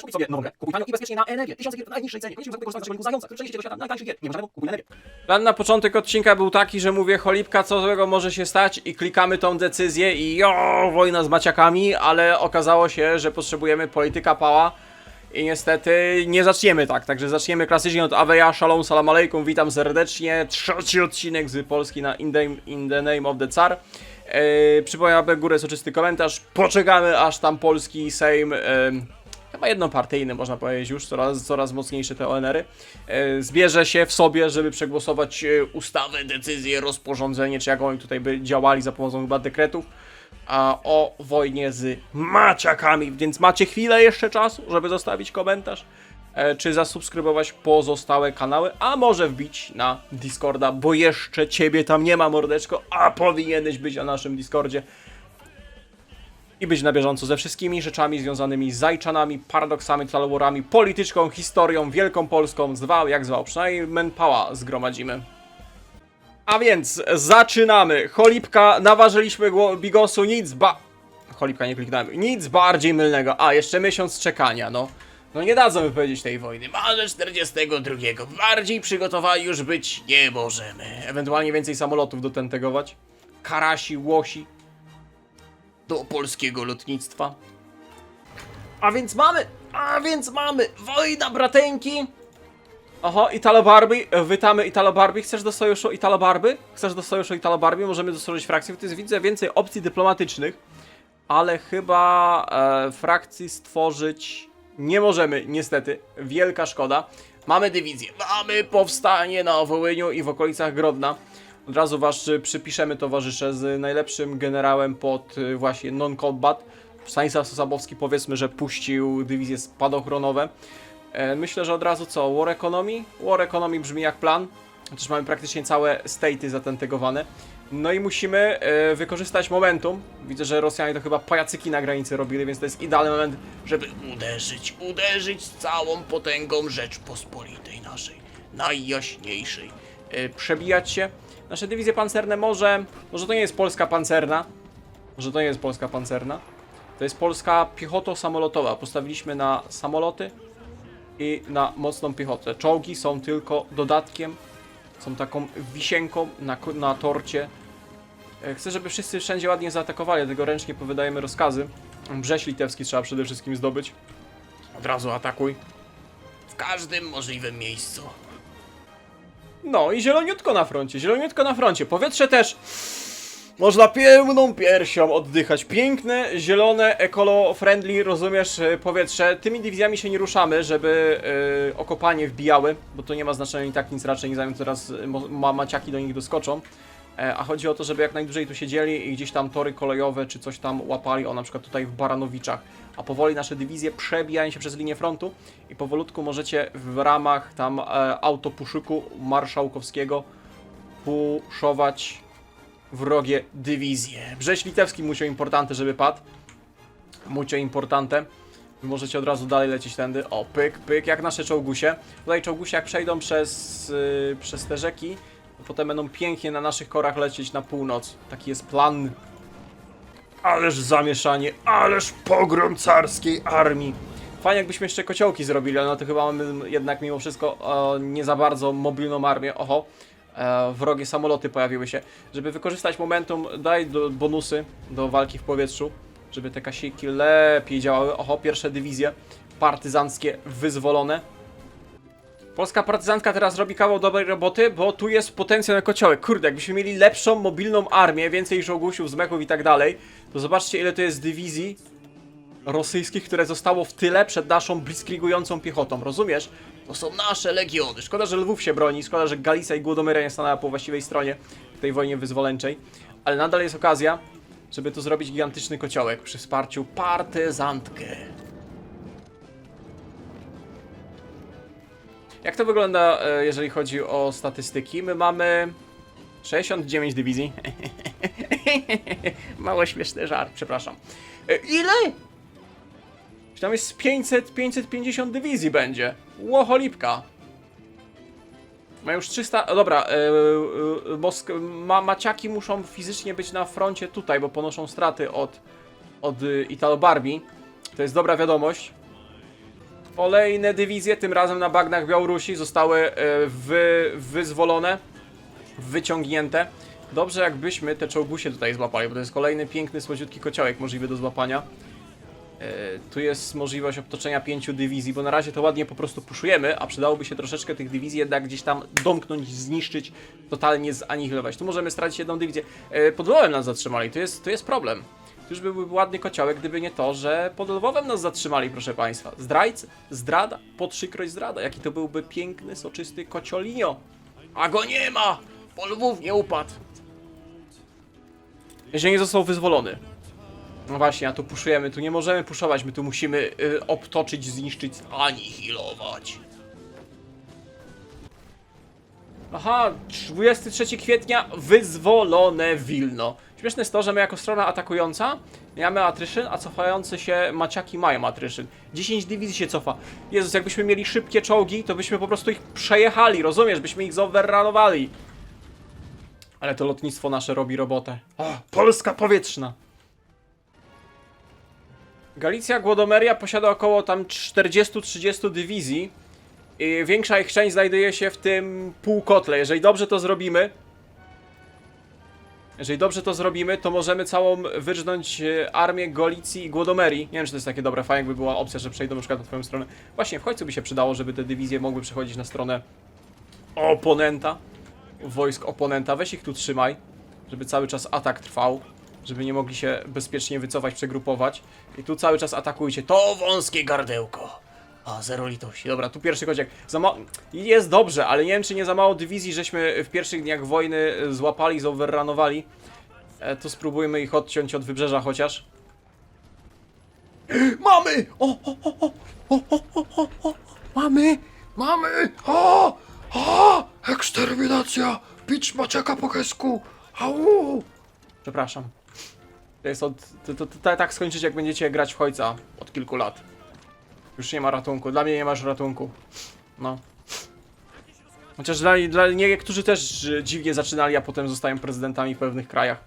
Kupić sobie nową grę? Kupuj tanio i bezpiecznie na energię. Tysiące gier w najniższej cenie. Koniecznie wykorzystać naszego linku zająca, który do świata najtańszych gier. Nie ma żadnego, kupuj energię. Plan na początek odcinka był taki, że mówię cholipka, co złego może się stać i klikamy tą decyzję i jo, wojna z maciakami, ale okazało się, że potrzebujemy polityka pała i niestety nie zaczniemy tak, także zaczniemy klasycznie od Aveya, Shalom, Salam Aleikum, witam serdecznie, trzeci odcinek z Polski na In the, in the Name of the Tsar. Przypomnę, aby górę soczysty komentarz, poczekamy aż tam polski Sejm... em, chyba jednopartyjny, można powiedzieć już, coraz, coraz mocniejsze te ONR-y, e, zbierze się w sobie, żeby przegłosować e, ustawę, decyzję, rozporządzenie, czy jak oni tutaj by działali za pomocą chyba dekretów, a o wojnie z maciakami, więc macie chwilę jeszcze czasu, żeby zostawić komentarz, e, czy zasubskrybować pozostałe kanały, a może wbić na Discorda, bo jeszcze ciebie tam nie ma, mordeczko, a powinieneś być na naszym Discordzie i być na bieżąco ze wszystkimi rzeczami związanymi z zajczanami, paradoksami, talworami, polityczką, historią, Wielką Polską, zwał jak zwał, przynajmniej manpower zgromadzimy. A więc zaczynamy. Cholipka, naważyliśmy bigosu, nic ba... Cholipka nie kliknąłem. Nic bardziej mylnego. A, jeszcze miesiąc czekania, no. No nie dadzą wypowiedzieć tej wojny. Marze 42. Bardziej przygotowani już być nie możemy. Ewentualnie więcej samolotów dotentegować. Karasi, łosi, do polskiego lotnictwa. A więc mamy, a więc mamy wojna brateńki. Oho, Italo Barbie, witamy Italo Barbie. Chcesz do sojuszu Italo Barbie? Chcesz do sojuszu Italo Barbie? Możemy dostroić frakcję. To jest widzę więcej opcji dyplomatycznych, ale chyba e, frakcji stworzyć nie możemy, niestety. Wielka szkoda. Mamy dywizję, mamy powstanie na Wołyniu i w okolicach Grodna. Od razu was y, przypiszemy towarzysze z najlepszym generałem pod y, właśnie non-combat. Stanisław Sosabowski powiedzmy, że puścił dywizje spadochronowe. E, Myślę, że od razu co? War Economy? War Economy brzmi jak plan. Chociaż mamy praktycznie całe staty zatentegowane. No i musimy e, wykorzystać momentum. Widzę, że Rosjanie to chyba pajacyki na granicy robili, więc to jest idealny moment, żeby uderzyć, uderzyć z całą potęgą Rzeczpospolitej naszej, najjaśniejszej. E, Przebijać się. Nasze dywizje pancerne może, może to nie jest polska pancerna, może to nie jest polska pancerna. To jest polska piechoto-samolotowa. Postawiliśmy na samoloty i na mocną piechotę. Czołgi są tylko dodatkiem, są taką wisienką na, na torcie. E, Chcę, żeby wszyscy wszędzie ładnie zaatakowali, dlatego ręcznie powydajemy rozkazy. Brześć litewski trzeba przede wszystkim zdobyć. Od razu atakuj. W każdym możliwym miejscu. No i zieloniutko na froncie, zieloniutko na froncie. Powietrze też można pełną piersią oddychać. Piękne, zielone, ekolo-friendly, rozumiesz, e, powietrze. Tymi dywizjami się nie ruszamy, żeby e, okopanie wbijały, bo to nie ma znaczenia i tak nic raczej, zanim teraz e, maciaki do nich doskoczą. E, a chodzi o to, żeby jak najdłużej tu siedzieli i gdzieś tam tory kolejowe czy coś tam łapali, o na przykład tutaj w Baranowiczach. A powoli nasze dywizje przebijają się przez linię frontu i powolutku możecie w ramach tam e, autopuszyku marszałkowskiego puszować wrogie dywizje. Brześć litewski mucio importante, żeby padł. Mucio importante. Wy możecie od razu dalej lecieć tędy. O, pyk, pyk, jak nasze czołgusie. Tutaj czołgusie jak przejdą przez, yy, przez te rzeki, potem będą pięknie na naszych korach lecieć na północ. Taki jest plan. Ależ zamieszanie, ależ pogrom carskiej armii. Fajnie jakbyśmy jeszcze kociołki zrobili, ale no to chyba mamy jednak mimo wszystko e, nie za bardzo mobilną armię. Oho, e, wrogie samoloty pojawiły się. Żeby wykorzystać momentum, daj do, bonusy do walki w powietrzu, żeby te kasiki lepiej działały. Oho, pierwsze dywizje partyzanckie wyzwolone. Polska partyzantka teraz robi kawał dobrej roboty, bo tu jest potencjał kociołek. Kurde, jakbyśmy mieli lepszą, mobilną armię, więcej żołgusiów, zmechów i tak dalej, to zobaczcie ile to jest dywizji rosyjskich, które zostało w tyle przed naszą blitzkriegującą piechotą, rozumiesz? To są nasze legiony. Szkoda, że Lwów się broni, szkoda, że Galicja i Głodomyra nie stanęła po właściwej stronie w tej wojnie wyzwoleńczej, ale nadal jest okazja, żeby tu zrobić gigantyczny kociołek przy wsparciu partyzantkę. Jak to wygląda, e, jeżeli chodzi o statystyki? My mamy 69 dywizji. Mało śmieszny żart, przepraszam. E, Ile? Tam jest 500, 550 dywizji będzie. Łoholipka. Ma już 300. O, dobra, e, e, Mosk- ma, Maciaki muszą fizycznie być na froncie tutaj, bo ponoszą straty od, od Italo Barbie. To jest dobra wiadomość. Kolejne dywizje, tym razem na bagnach Białorusi, zostały e, wy, wyzwolone, wyciągnięte. Dobrze jakbyśmy te czołgusie tutaj złapali, bo to jest kolejny piękny, słodziutki kociołek możliwy do złapania. E, Tu jest możliwość obtoczenia pięciu dywizji, bo na razie to ładnie po prostu puszujemy, a przydałoby się troszeczkę tych dywizji jednak gdzieś tam domknąć, zniszczyć, totalnie zanihilować. Tu możemy stracić jedną dywizję. E, Pod nas zatrzymali, to jest, to jest problem. Już byłby ładny kociołek, gdyby nie to, że pod Lwowem nas zatrzymali, proszę Państwa. Zdrajcy, zdrada, po trzykroć zdrada. Jaki to byłby piękny, soczysty kociolinio. A go nie ma! Bo Lwów nie upadł. Jeżeli nie został wyzwolony. No właśnie, a tu puszujemy, tu nie możemy puszować, my tu musimy y, obtoczyć, zniszczyć, anihilować. Aha, 23 kwietnia, wyzwolone Wilno. Śmieszne jest to, że my jako strona atakująca mamy atryszyn, a cofające się maciaki mają atryszyn. 10 dywizji się cofa. Jezus, jakbyśmy mieli szybkie czołgi, to byśmy po prostu ich przejechali, rozumiesz? Byśmy ich zoverranowali. Ale to lotnictwo nasze robi robotę. O, Polska powietrzna. Galicja Głodomeria posiada około tam 40-30 dywizji. I większa ich część znajduje się w tym półkotle. Jeżeli dobrze to zrobimy, jeżeli dobrze to zrobimy, to możemy całą wyrżnąć e, armię Galicji i Głodomerii. Nie wiem, czy to jest takie dobre, fajnie jakby była opcja, że przejdą na przykład na twoją stronę. Właśnie, w końcu by się przydało, żeby te dywizje mogły przechodzić na stronę oponenta. Wojsk oponenta. Weź ich tu trzymaj, żeby cały czas atak trwał. Żeby nie mogli się bezpiecznie wycofać, przegrupować. I tu cały czas atakujcie. To wąskie gardełko. A, zero litości. Dobra, tu pierwszy kociak. Za ma... Jest dobrze, ale nie wiem, czy nie za mało dywizji, żeśmy w pierwszych dniach wojny złapali, zoverranowali. E, to spróbujmy ich odciąć od wybrzeża chociaż. Mamy! O, o, o, o, o, o, o, o, Mamy! Mamy! O! O! Eksterminacja! Pić maciaka po kesku! Au! Przepraszam. To jest od... To, to, to, tak skończyć, jak będziecie grać w Hojca od kilku lat. Już nie ma ratunku. Dla mnie nie masz ratunku. No. Chociaż dla, dla niektórzy też dziwnie zaczynali, a potem zostają prezydentami w pewnych krajach.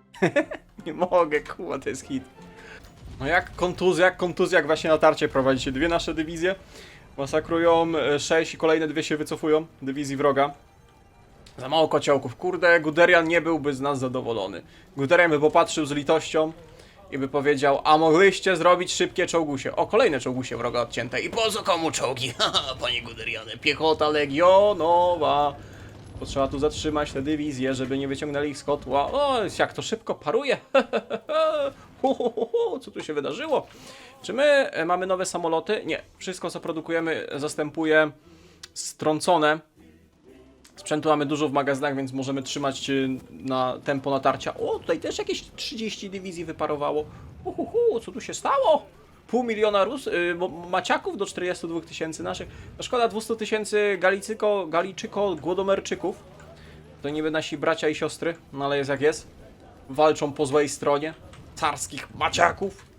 nie mogę, kurwa, to jest hit. No jak kontuzja, jak kontuzja, jak właśnie natarcie prowadzicie. Dwie nasze dywizje masakrują, e, sześć i kolejne dwie się wycofują. Dywizji wroga. Za mało kociołków. Kurde, Guderian nie byłby z nas zadowolony. Guderian by popatrzył z litością i by powiedział, a mogliście zrobić szybkie czołgusie. O, kolejne czołgusie wroga odcięte. I po co komu czołgi? Haha, panie Guderianie, piechota legionowa. Potrzeba tu zatrzymać te dywizje, żeby nie wyciągnęli ich z kotła. O, jak to szybko paruje. Co tu się wydarzyło? Czy my e, mamy nowe samoloty? Nie. Wszystko, co produkujemy, zastępuje strącone. Sprzętu mamy dużo w magazynach, więc możemy trzymać y, na tempo natarcia. O, tutaj też jakieś 30 dywizji wyparowało. Uhuhu, co tu się stało? Pół miliona Rus y, maciaków do 42 tysięcy naszych. No szkoda 200 tysięcy Galicyko, Galiczyko, Głodomerczyków. To niby nasi bracia i siostry, no ale jest jak jest. Walczą po złej stronie. Carskich maciaków.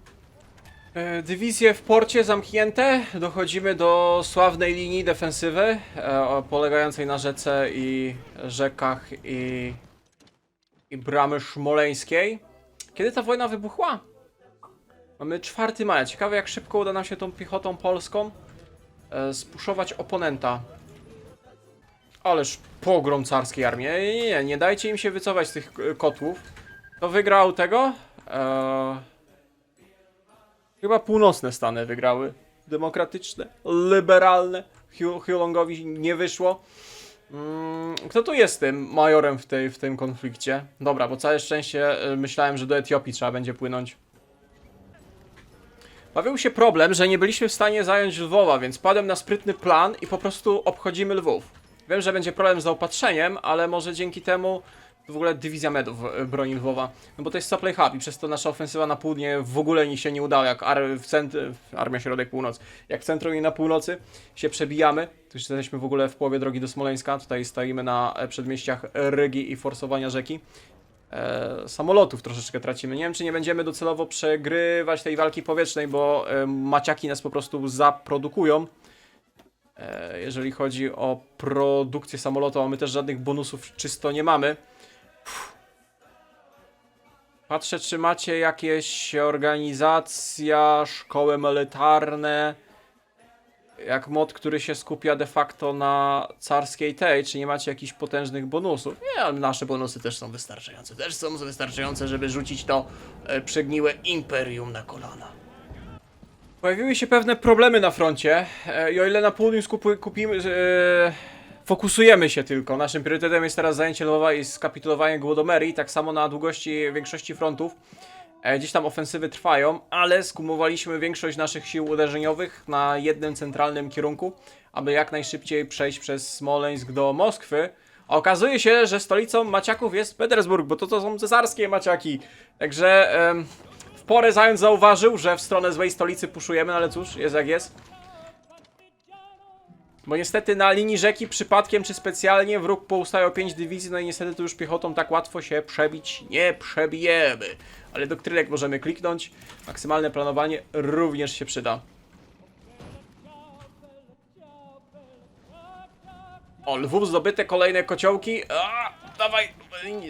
E, Dywizje w porcie zamknięte. Dochodzimy do sławnej linii defensywy, e, polegającej na rzece i rzekach i, i bramy szmoleńskiej. Kiedy ta wojna wybuchła? Mamy 4 maja. Ciekawe jak szybko uda nam się tą piechotą polską e, spuszować oponenta. Ależ pogrom carskiej armii. Nie, nie, nie, dajcie im się wycofać z tych kotłów. To wygrał tego? Eee... Chyba północne Stany wygrały. Demokratyczne, liberalne. Hugh, Hugh Longowi nie wyszło. Mm, kto tu jest tym majorem w, tej, w tym konflikcie? Dobra, bo całe szczęście y, myślałem, że do Etiopii trzeba będzie płynąć. Bawił się problem, że nie byliśmy w stanie zająć Lwowa, więc padłem na sprytny plan i po prostu obchodzimy Lwów. Wiem, że będzie problem z zaopatrzeniem, ale może dzięki temu w ogóle dywizja medów e, broni Lwowa. No bo to jest supply hub i przez to nasza ofensywa na południe w ogóle nie się nie udała, jak ar w Armia Środek Północ. Jak w centrum i na północy się przebijamy, już jesteśmy w ogóle w połowie drogi do Smoleńska, tutaj stoimy na e, przedmieściach Rygi i forsowania rzeki. E, samolotów troszeczkę tracimy. Nie wiem, czy nie będziemy docelowo przegrywać tej walki powietrznej, bo maciaki nas po prostu zaprodukują. Jeżeli chodzi o produkcję samolotu, a my też żadnych bonusów czysto nie mamy. Patrzę, czy macie jakieś organizacja, szkoły militarne. jak mod, który się skupia de facto na carskiej tej, czy nie macie jakichś potężnych bonusów? Nie, ale nasze bonusy też są wystarczające. Też są wystarczające, żeby rzucić to e, przegniłe imperium na kolana. Pojawiły się pewne problemy na froncie e, i o ile na południu kupimy, e, fokusujemy się tylko, naszym priorytetem jest teraz zajęcie Lwowa i skapitulowanie Głodomerii, tak samo na długości większości frontów. E, Gdzieś tam ofensywy trwają, ale skumowaliśmy większość naszych sił uderzeniowych na jednym centralnym kierunku, aby jak najszybciej przejść przez Smoleńsk do Moskwy. A okazuje się, że stolicą Maciaków jest Petersburg, bo to, to są cesarskie Maciaki. Także em, w porę zając zauważył, że w stronę złej stolicy puszujemy, no ale cóż, jest jak jest. Bo niestety na linii rzeki przypadkiem czy specjalnie wróg poustawiał 5 dywizji, no i niestety tu już piechotą tak łatwo się przebić nie przebijemy. Ale doktrynek możemy kliknąć. Maksymalne planowanie również się przyda. O, Lwów zdobyte, kolejne kociołki. A, dawaj,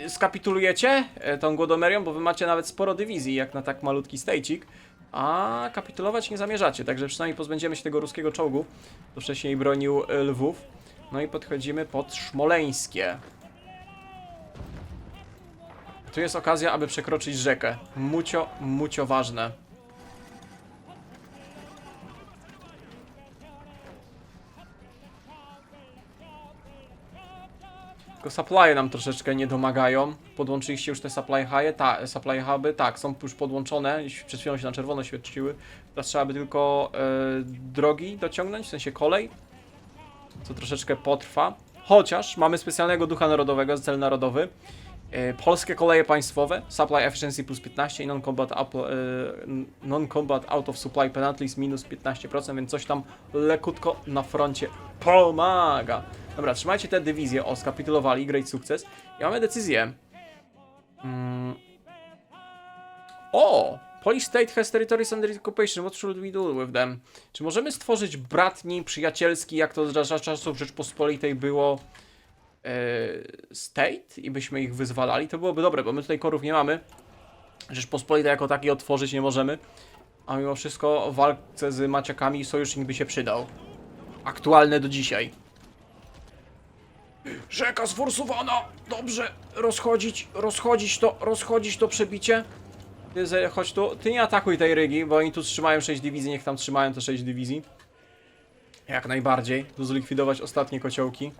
skapitulujecie e, tą Głodomerią, bo wy macie nawet sporo dywizji, jak na tak malutki stejcik. A kapitulować nie zamierzacie, także przynajmniej pozbędziemy się tego ruskiego czołgu, to wcześniej bronił e, Lwów. No i podchodzimy pod Szmoleńskie. Tu jest okazja, aby przekroczyć rzekę. Mucio, mucio ważne. Tylko supply nam troszeczkę nie domagają. Podłączyliście już te supply hub'y? Ta, supply huby? Tak, są już podłączone. Przed chwilą się na czerwono świeciły. Teraz trzeba by tylko e, drogi dociągnąć, w sensie kolej. Co troszeczkę potrwa. Chociaż mamy specjalnego ducha narodowego, cel narodowy. E, polskie koleje państwowe, supply efficiency plus 15 i non-combat, e, non-combat out of supply penalties minus 15%, więc coś tam lekutko na froncie pomaga. Dobra, trzymajcie te dywizje, o, skapitulowali, great sukces. I mamy decyzję. Mm. O! Polish state has territories under occupation, what should we do with them? Czy możemy stworzyć bratni, przyjacielski, jak to za czasów Rzeczpospolitej było, e, state i byśmy ich wyzwalali? To byłoby dobre, bo my tutaj korów nie mamy. Rzeczpospolitej jako taki otworzyć nie możemy. A mimo wszystko w walce z maciakami sojusznik by się przydał. Aktualne do dzisiaj. Rzeka sforsowana! Dobrze, rozchodzić, rozchodzić to, rozchodzić to przebicie. Ty, chodź tu, ty nie atakuj tej rygi, bo oni tu trzymają 6 dywizji, niech tam trzymają te 6 dywizji. Jak najbardziej, tu zlikwidować ostatnie kociołki.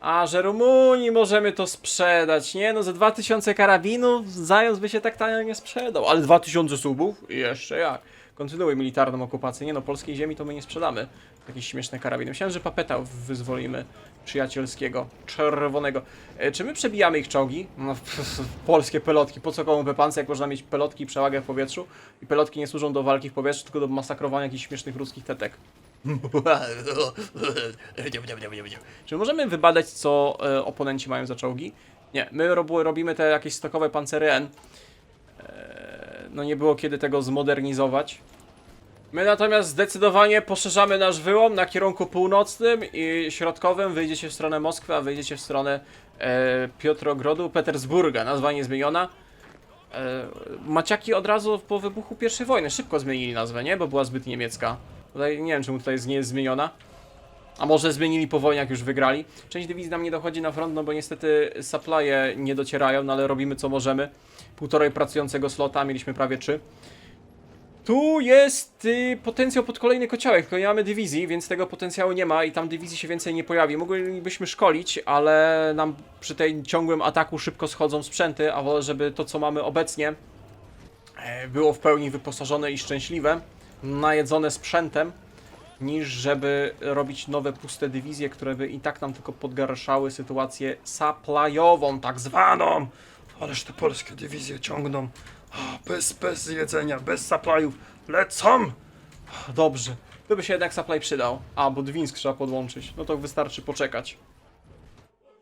A, że Rumunii możemy to sprzedać, nie? No za 2000 karabinów zając by się tak tanio nie sprzedał, ale 2000 subów? Jeszcze jak. Kontynuuj militarną okupację. Nie no, polskiej ziemi to my nie sprzedamy. Jakieś śmieszne karabiny. Myślałem, że papeta wyzwolimy przyjacielskiego, czerwonego. E, czy my przebijamy ich czołgi? No, polskie pelotki. Po co komu pepance, jak można mieć pelotki i przewagę w powietrzu? I pelotki nie służą do walki w powietrzu, tylko do masakrowania jakichś śmiesznych ruskich tetek. Czy możemy wybadać, co e, oponenci mają za czołgi? Nie, my rob, robimy te jakieś stokowe pancery N. E, no nie było kiedy tego zmodernizować. My natomiast zdecydowanie poszerzamy nasz wyłom na kierunku północnym i środkowym. Wyjdziecie w stronę Moskwy, a wyjdziecie w stronę e, Piotrogrodu, Petersburga. Nazwa nie zmieniona. E, Maciaki od razu po wybuchu I wojny szybko zmienili nazwę, nie? Bo była zbyt niemiecka. Tutaj nie wiem, czemu tutaj nie jest zmieniona. A może zmienili po wojnie, jak już wygrali. Część dywizji nam nie dochodzi na front, no bo niestety supply'e nie docierają, no ale robimy co możemy. Półtorej pracującego slota, mieliśmy prawie trzy. Tu jest y, potencjał pod kolejny kociołek, tylko nie mamy dywizji, więc tego potencjału nie ma i tam dywizji się więcej nie pojawi. Moglibyśmy szkolić, ale nam przy tej ciągłym ataku szybko schodzą sprzęty, a wolę, żeby to co mamy obecnie e, było w pełni wyposażone i szczęśliwe, najedzone sprzętem, niż żeby robić nowe puste dywizje, które by i tak nam tylko podgarszały sytuację supplyową, tak zwaną. Ależ te polskie dywizje ciągną. Bez, bez jedzenia, bez supplyów. Lecą! Dobrze. To by się jednak supply przydał. A, bo Dwinsk trzeba podłączyć. No to wystarczy poczekać.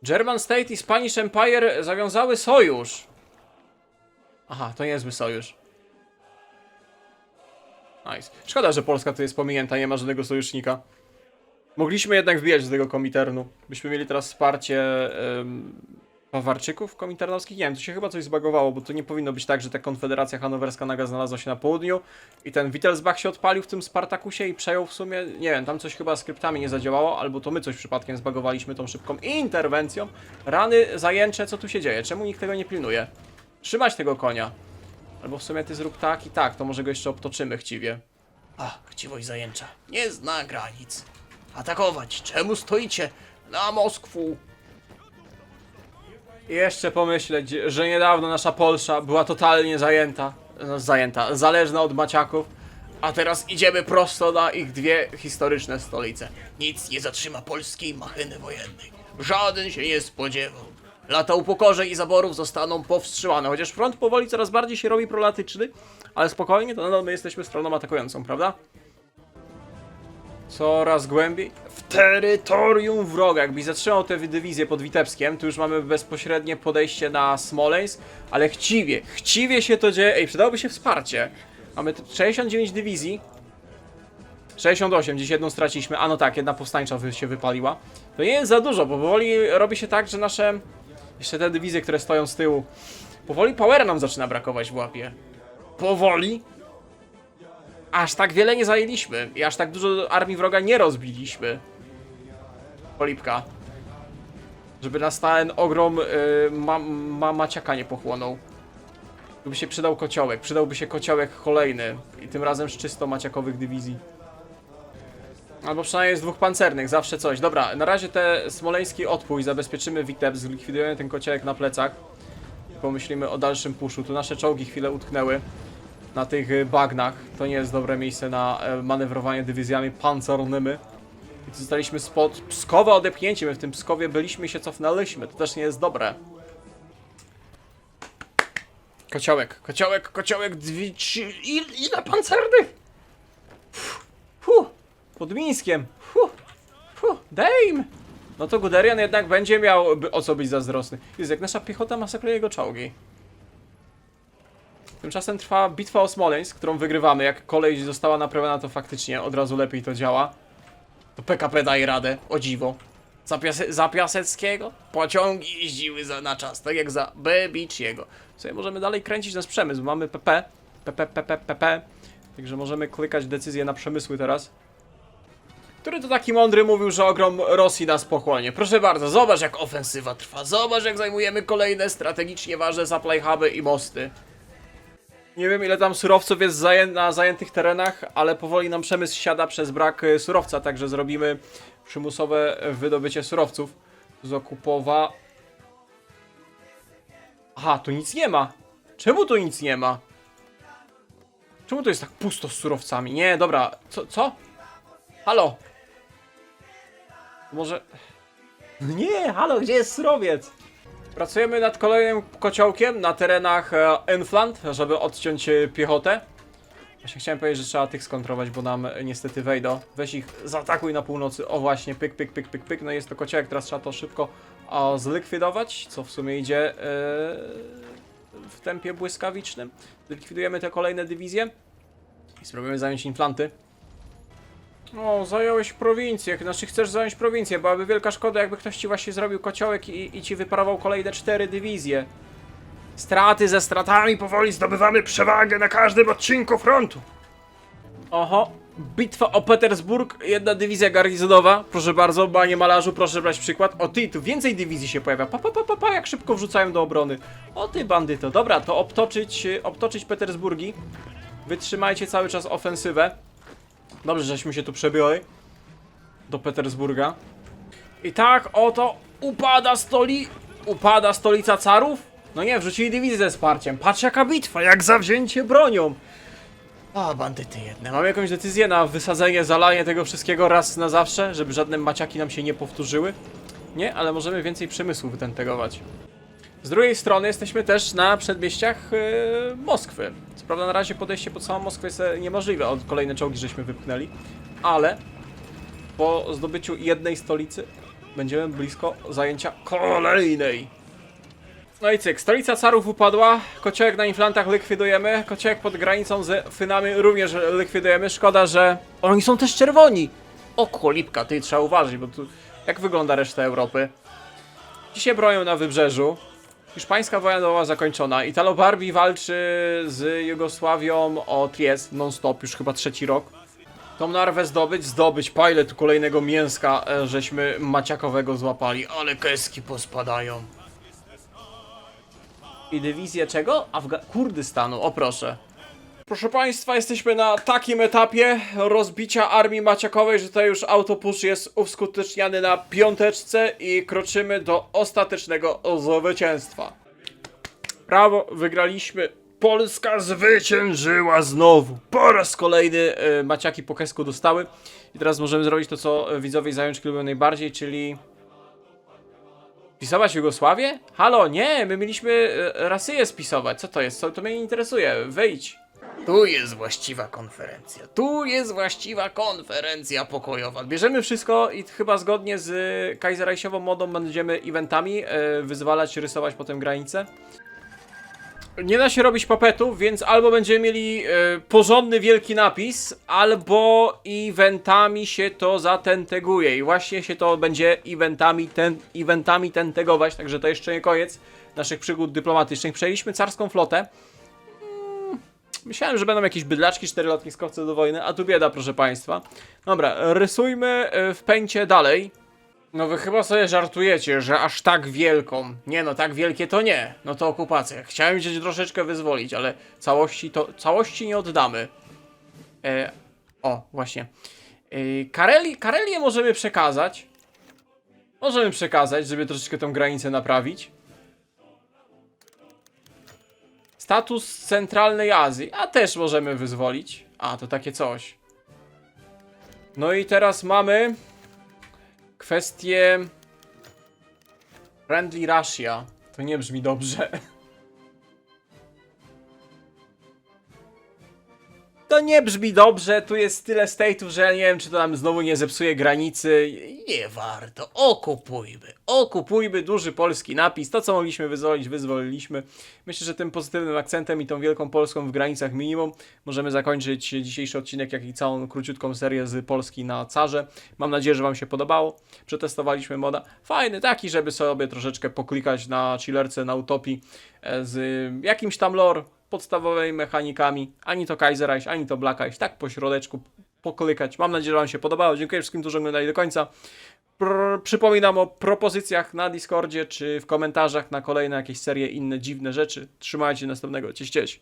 German State i Spanish Empire zawiązały sojusz. Aha, to niezły sojusz. Nice. Szkoda, że Polska tu jest pominięta, nie ma żadnego sojusznika. Mogliśmy jednak wbijać z tego komiternu. Byśmy mieli teraz wsparcie Bawarczyków komintarnowskich? Nie wiem, tu się chyba coś zbagowało, bo to nie powinno być tak, że ta konfederacja hanowerska naga znalazła się na południu i ten Wittelsbach się odpalił w tym Spartakusie i przejął w sumie, nie wiem, tam coś chyba z kryptami nie zadziałało, albo to my coś przypadkiem zbagowaliśmy tą szybką interwencją. Rany zajęcze, co tu się dzieje? Czemu nikt tego nie pilnuje? Trzymać tego konia. Albo w sumie ty zrób tak i tak, to może go jeszcze obtoczymy chciwie. Ach, chciwość zajęcza. Nie zna granic. Atakować. Czemu stoicie? Na Moskwu. Jeszcze pomyśleć, że niedawno nasza Polsza była totalnie zajęta, no, zajęta, zależna od Maciaków, A teraz idziemy prosto na ich dwie historyczne stolice. Nic nie zatrzyma polskiej machiny wojennej. Żaden się nie spodziewał. Lata upokorzeń i zaborów zostaną powstrzymane, chociaż front powoli coraz bardziej się robi prolatyczny, ale spokojnie, to nadal my jesteśmy stroną atakującą, prawda? Coraz głębiej terytorium wroga. Jakbyś zatrzymał tę dywizję pod Witebskiem, tu już mamy bezpośrednie podejście na Smoleńsk, ale chciwie, chciwie się to dzieje. Ej, przydałoby się wsparcie. Mamy tu 69 dywizji. 68, gdzieś jedną straciliśmy. A no tak, jedna powstańcza wy- się wypaliła. To nie jest za dużo, bo powoli robi się tak, że nasze. Jeszcze te dywizje, które stoją z tyłu. Powoli powera nam zaczyna brakować w łapie. Powoli. Aż tak wiele nie zajęliśmy. I aż tak dużo armii wroga nie rozbiliśmy. Polipka. Żeby nas ten ogrom y, ma, ma, maciaka nie pochłonął. Tu by się przydał kociołek. Przydałby się kociołek kolejny. I tym razem z czysto maciakowych dywizji. Albo przynajmniej z dwóch pancernych, zawsze coś. Dobra, na razie te smoleński odpój zabezpieczymy Witeb, zlikwidujemy ten kociołek na plecach. Pomyślimy o dalszym puszu. Tu nasze czołgi chwilę utknęły na tych bagnach. To nie jest dobre miejsce na e, manewrowanie dywizjami pancernymi. I zostaliśmy spod Pskowa odepchnięci. My w tym Pskowie byliśmy się cofnęliśmy. To też nie jest dobre. Kociołek, kociołek, kociołek, dwie, trzy, il, ile pancernych? Fuh, pod Mińskiem. Fuh, fuh, Dame. No to Guderian jednak będzie miał o co być zazdrosny. Jest jak nasza piechota masakruje jego czołgi. Tymczasem trwa bitwa o Smoleńsk, którą wygrywamy. Jak kolej została naprawiona, to faktycznie od razu lepiej to działa. To PKP daje radę, o dziwo. Za, Piase za Piaseckiego pociągi jeździły za, na czas, tak jak za Bebiciego. Sobie możemy dalej kręcić nasz przemysł, mamy PP, PP, PP, PP. Także możemy klikać decyzje na przemysły teraz. Który to taki mądry mówił, że ogrom Rosji nas pochłonie. Proszę bardzo, zobacz jak ofensywa trwa. Zobacz jak zajmujemy kolejne strategicznie ważne supply huby i mosty. Nie wiem ile tam surowców jest zaję na zajętych terenach, ale powoli nam przemysł siada przez brak y, surowca, także zrobimy przymusowe wydobycie surowców z okupowa. Aha, tu nic nie ma. Czemu tu nic nie ma? Czemu to jest tak pusto z surowcami? Nie, dobra, co? co? Halo? Może... Nie, halo, gdzie jest surowiec? Pracujemy nad kolejnym kociołkiem na terenach e, Enfland, żeby odciąć e, piechotę. Właśnie chciałem powiedzieć, że trzeba tych skontrować, bo nam e, niestety wejdą. Weź ich, zaatakuj na północy. O właśnie, pyk, pyk, pyk, pyk, pyk. No jest to kociołek, teraz trzeba to szybko o, zlikwidować, co w sumie idzie e, w tempie błyskawicznym. Zlikwidujemy te kolejne dywizje i spróbujemy zająć implanty. O, zająłeś prowincję, znaczy chcesz zająć prowincję, byłaby wielka szkoda, jakby ktoś ci właśnie zrobił kociołek i, i ci wyparował kolejne cztery dywizje. Straty ze stratami powoli Zdobywamy przewagę na każdym odcinku frontu. Oho, bitwa o Petersburg, jedna dywizja garnizonowa, proszę bardzo, panie malarzu, proszę brać przykład. O ty, tu więcej dywizji się pojawia, pa, pa, pa, pa, pa jak szybko wrzucają do obrony. O ty, bandyto, dobra, to obtoczyć, obtoczyć Petersburgi. Wytrzymajcie cały czas ofensywę. Dobrze, żeśmy się tu przebyli do Petersburga. I tak oto upada stoli... upada stolica carów. No nie, wrzucili dywizję ze wsparciem. Patrz jaka bitwa, jak zawzięcie bronią. A, bandyty jedne. Mamy jakąś decyzję na wysadzenie, zalanie tego wszystkiego raz na zawsze, żeby żadne maciaki nam się nie powtórzyły? Nie, ale możemy więcej przemysłu wytentegować. Z drugiej strony jesteśmy też na przedmieściach yy, Moskwy. Co prawda na razie podejście pod samą Moskwę jest e, niemożliwe, od kolejne czołgi żeśmy wypchnęli, ale po zdobyciu jednej stolicy będziemy blisko zajęcia kolejnej. No i cyk, stolica carów upadła, kociołek na inflantach likwidujemy, kociołek pod granicą z Fynami również likwidujemy, szkoda, że oni są też czerwoni. O cholipka, ty trzeba uważać, bo tu jak wygląda reszta Europy? Dzisiaj broją na wybrzeżu. Hiszpańska wojna domowa zakończona. Italo Barbie walczy z Jugosławią o Triest non-stop, już chyba trzeci rok. Tą narwę zdobyć, zdobyć. Pa ile tu kolejnego mięska, e, żeśmy maciakowego złapali. Ale keski pospadają. I dywizję czego? Afga Kurdystanu, o proszę. Proszę Państwa, jesteśmy na takim etapie rozbicia armii maciakowej, że to już autopush jest uskuteczniany na piąteczce i kroczymy do ostatecznego zwycięstwa. Brawo, wygraliśmy. Polska zwyciężyła znowu. Po raz kolejny e, maciaki po kesku dostały. I teraz możemy zrobić to, co widzowie i zajączki lubią najbardziej, czyli Spisować Jugosławię? Halo, nie, my mieliśmy e, Rasyję spisować. Co to jest? Co to mnie nie interesuje? Wyjdź. Tu jest właściwa konferencja. Tu jest właściwa konferencja pokojowa. Bierzemy wszystko i chyba zgodnie z kaiserreichową modą będziemy eventami e, wyzwalać, rysować potem granice. Nie da się robić papetów, więc albo będziemy mieli e, porządny wielki napis, albo eventami się to zatenteguje. I właśnie się to będzie eventami, ten, eventami tentegować, także to jeszcze nie koniec naszych przygód dyplomatycznych. Przejęliśmy carską flotę. Myślałem, że będą jakieś bydlaczki, cztery lotniskowce do wojny, a tu bieda, proszę państwa. Dobra, rysujmy e, w pęcie dalej. No wy chyba sobie żartujecie, że aż tak wielką. Nie no, tak wielkie to nie. No to okupacja. Chciałem cię troszeczkę wyzwolić, ale całości to całości nie oddamy. E, o, właśnie. E, Kareli, Karelię możemy przekazać. Możemy przekazać, żeby troszeczkę tą granicę naprawić. Status centralnej Azji, a też możemy wyzwolić. A, to takie coś. No i teraz mamy kwestię Friendly Russia. To nie brzmi dobrze. To nie brzmi dobrze, tu jest tyle state'ów, że nie wiem, czy to nam znowu nie zepsuje granicy. Nie warto. Okupujmy. Okupujmy duży polski napis. To, co mogliśmy wyzwolić, wyzwoliliśmy. Myślę, że tym pozytywnym akcentem i tą wielką Polską w granicach minimum możemy zakończyć dzisiejszy odcinek, jak i całą króciutką serię z Polski na Carze. Mam nadzieję, że Wam się podobało. Przetestowaliśmy moda. Fajny taki, żeby sobie troszeczkę poklikać na chillerce, na utopii e, z jakimś tam lore, podstawowymi mechanikami. Ani to Kaiserreich, ani to Black Ice. Tak po środeczku poklikać. Mam nadzieję, że Wam się podobało. Dziękuję wszystkim, którzy oglądali do końca. Pr- przypominam o propozycjach na Discordzie czy w komentarzach na kolejne jakieś serie inne dziwne rzeczy. Trzymajcie następnego. Cześć, cześć.